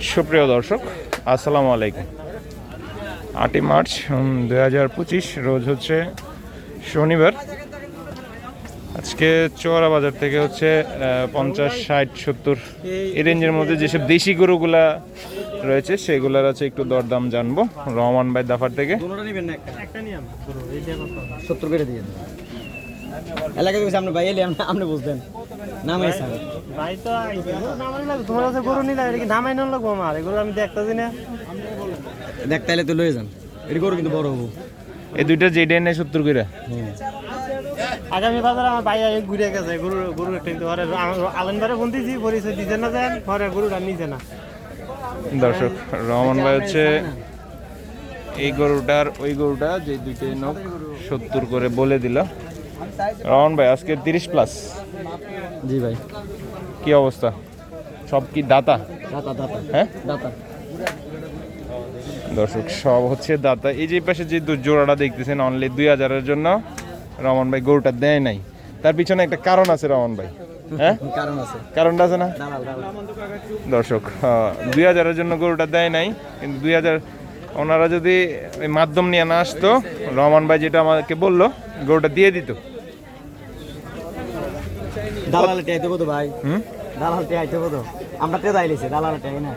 সুপ্রিয় দর্শক আসসালামু আলাইকুম। আটই মার্চ দুই হাজার পঁচিশ রোজ হচ্ছে শনিবার। আজকে চোরা বাজার থেকে হচ্ছে পঞ্চাশ ষাট সত্তর এই রেঞ্জের মধ্যে যেসব দেশি গরুগুলা রয়েছে সেগুলার আছে একটু দরদাম জানব রহমান ভাই দাফার থেকে। সত্তর করে দিয়ে আপনি ভাই এলে আপনি- আপনি বুঝবেন। নাম এই স্যার। ভাই তো আইছে। লাগবে তোমার কাছে গরু নিলে এটা কি নামাই না লাগবো আমার? এগুলো আমি দেখতেছি না। দেখতে এলে তো লয়ে যান। এটি গরু কিন্তু বড় হব। এই দুইটা সত্তর করে। আগামী বাজারে আমার ভাই আগে ঘুরে গেছে গরু গরু একটা কিন্তু ঘরে আলেন বারে ফোন দিয়েছি পরিচয় দিতে না ঘরে গরুটা না। দর্শক রহমান ভাই হচ্ছে এই গরুটার ওই গরুটা যে দুইটাই নখ সত্তর করে বলে দিল। রহমান ভাই আজকে তিরিশ প্লাস জি ভাই। কি অবস্থা? সব কি দাতা? দাতা দাতা। হ্যাঁ? দাতা। দর্শক সব হচ্ছে দাতা। এই যে পাশে যে জোড়াটা দেখতেছেন অনলি দুই হাজারের জন্য রমন ভাই গরুটা দেয় নাই। তার পিছনে একটা কারণ আছে রহমান ভাই। হ্যাঁ? কারণটা আছে না? দর্শক দুই হাজারের জন্য গরুটা দেয় নাই কিন্তু দুই হাজার ওনারা যদি মাধ্যম নিয়ে না আসতো রহমান ভাই যেটা আমাকে বলল গরুটা দিয়ে দিত। দালাল টেয়াইতে কত ভাই। দালাল টেয়াইতে কত আমরা তে দাইলেছি দালাল টেয়াই না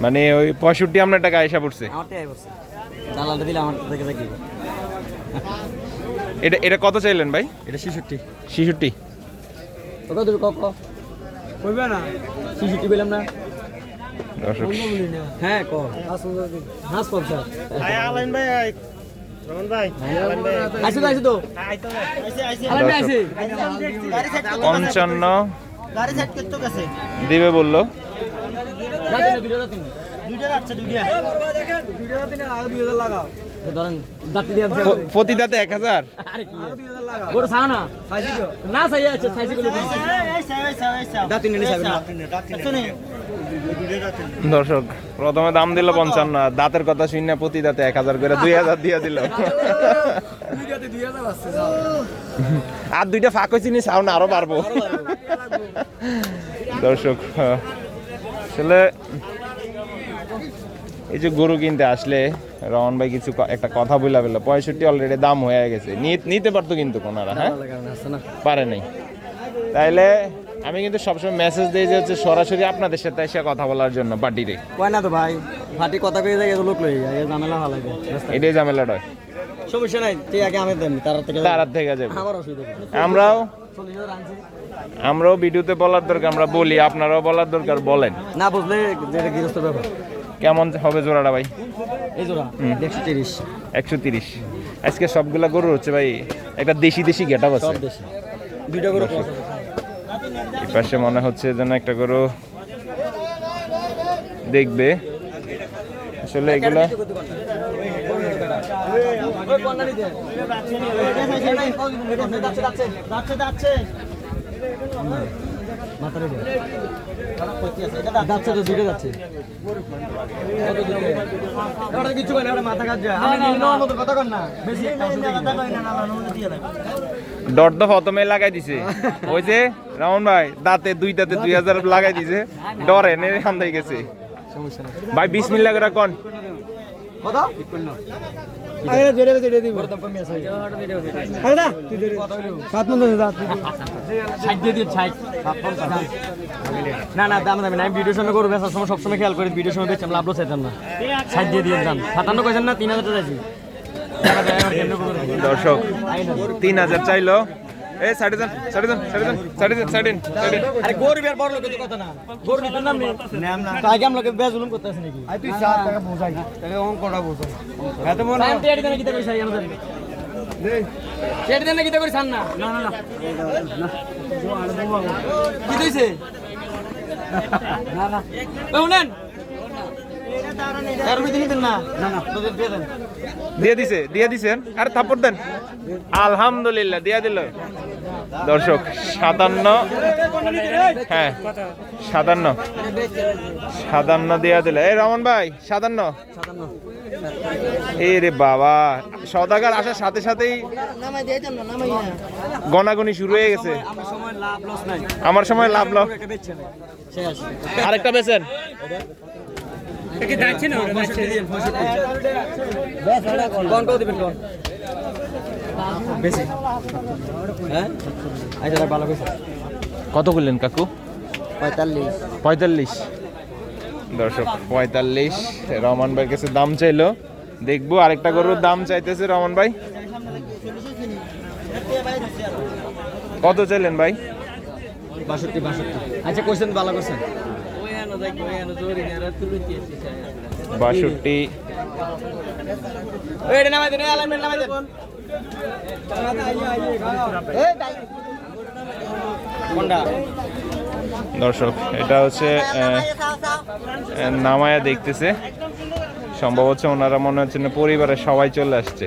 মানে ওই পঁয়ষট্টি আপনার টাকা আয়সা পড়ছে। আমার দালালটা দিলে আমার থেকে এটা এটা কত চাইলেন ভাই? এটা শিশুটি ছিষট্টি। কত তুমি কক কইবে না। শিশুটি বললাম না। দর্শক। হ্যাঁ ক। হাস কর স্যার আয় আলেন ভাই পঞ্চান্ন দিবে বলল প্রতি দাঁতে এক হাজার না দর্শক প্রথমে দাম দিল পঞ্চান্ন দাঁতের কথা শুনে প্রতি দাঁতে এক হাজার করে দুই হাজার দিয়ে দিল। আর দুইটা ফাঁক হয়েছি নি সাউন্ড আরও পারব দর্শক আহ, আসলে এই যে গরু কিনতে আসলে রমন ভাই কিছু একটা কথা বলে ফেলল পঁয়ষট্টি অলরেডি দাম হয়ে গেছে। নিতে পারতো কিন্তু কোনারা হ্যাঁ? পারে নাই। তাইলে আমি কিন্তু সবসময় মেসেজ দিই যে হচ্ছে সরাসরি আপনাদের সাথে এসে কথা বলার জন্য পার্টিরে কয় না তো ভাই? ফাটি কথা কয়ে যায় লোক লই যায় ঝামেলা ভালো লাগে এটাই ঝামেলাটা হয়। সমস্যা নাই তুই আগে আমি দেন তার থেকে তার থেকে যাবে। আমার অসুবিধা আমরাও আমরাও ভিডিওতে বলার দরকার আমরা বলি আপনারাও বলার দরকার বলেন। না বুঝলে যেটা গৃহস্থ ব্যাপার। কেমন হবে জোড়াটা ভাই? এই জোড়া একশো তিরিশ। একশো তিরিশ। আজকে সবগুলা গরু হচ্ছে ভাই একটা দেশি দেশি গেটাপ আছে। সব দেশে। দুইটা এই পাশে মনে হচ্ছে যেন একটা গরু দেখবে আসলে এগুলা যাচ্ছে যাচ্ছে যাচ্ছে তো দুটো যাচ্ছে কিছু বলে মাথা কাজ যায় আমি নেওয়ার মতো কথা কর না বেশি ওষুধ দেখি না। ডট তো প্রথমে লাগাই দিছে। ওই যে রামন ভাই দাঁতে দুই দাঁতে দুই হাজার লাগাই দিছে। ডরে নে খান্দাই গেছে। ভাই বিশ মিনিট লাগে আরে না না না দাম দামি না আমি ভিডিওর সময় করব সময় সবসময় খেয়াল করি ভিডিওর সময় বেচলাম লাভ চাইতাম না। ষাট দিয়ে দিয়ে দাম সাতান্ন কয়েছেন না তিন হাজার টাকা চাইছি। দর্শক তিন হাজার চাইলো। এ সাড়ে যান সাড়ে যান সাড়ে যান সাড়ে যান সাড়ে সাড়ে আরে গরিব আর বড় লোকের কথা না। গরিব নাম আমরা তুই সাত টাকা বোঝাই। অঙ্কটা বোঝাই এত মনে টাইম টেডি দেন টেডি দেন না? না না না। কি কইছে না না। শুনেন এর ভিতরে দিন না না না তোদের দিয়ে দেন দিয়ে দিছে দিয়ে দিছেন। আরে থাপ্পড় দেন। আলহামদুলিল্লাহ দিয়ে দিল। দর্শক সাতান্ন। হ্যাঁ সাতান্ন। সাতান্ন দেওয়া দিলে। এই রমন ভাই সাতান্ন। এই রে বাবা সদাগার আসার সাথে সাথেই গনাগনি শুরু হয়ে গেছে। আমার সময় লাভ লস। আরেকটা বেছেন কোন কত দিবেন কোন? বেশি। হ্যাঁ? আচ্ছা ভালো কইছে। কত করলেন কাকু? পঁয়তাল্লিশ। পঁয়তাল্লিশ। দর্শক পঁয়তাল্লিশ। রহমান ভাইয়ের কাছে দাম চাইলো। দেখব আরেকটা গরুর দাম চাইতেছে রহমান ভাই। কত চাইলেন ভাই? বাষট্টি বাষট্টি। আচ্ছা কোশ্চেন ভালো কোশ্চেন বাষট্টি। দর্শক এটা হচ্ছে নামায়া দেখতেছে। সম্ভব হচ্ছে ওনারা মনে হচ্ছে না পরিবারের সবাই চলে আসছে।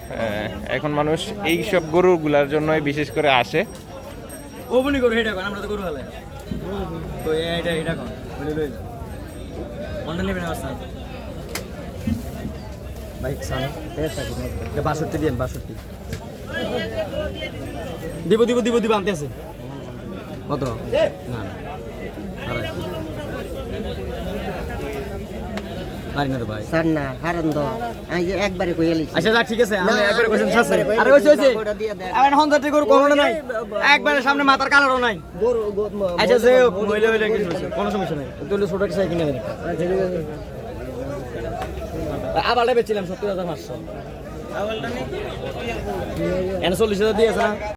এখন মানুষ এই সব গরুগুলার জন্যই বিশেষ করে আসে। ওপেনই করো এটা আমরা তো গরু হলে তো এটা এটা কোন? বলে লই কোনটা নেবেন আবার বাইক সামনে এটা বাষট্টি দিন বাষট্টি। দিব দিব দিব দিব, আনতে আছে। কত? না না। পারি না ভাই? স্যার না হারান দো আমি যে একবারে কইয়া লিছি আচ্ছা যাক, ঠিক আছে আমি একবারে শেষ একবারে আরে হইছে হইছে ওটা দিয়ে দেন। গরু কোনো নাই। একবারে সামনে মাথার কালারও নাই। গরু আচ্ছা যে মহিলা হইলে কিছু হইছে, কোনো সমস্যা নাই। তুই ছোট একটা সাইকেল নিয়ে আবার বেচছিলাম সত্তর হাজার পাঁচশো। এনে চল্লিশ হাজার দিয়েছে না?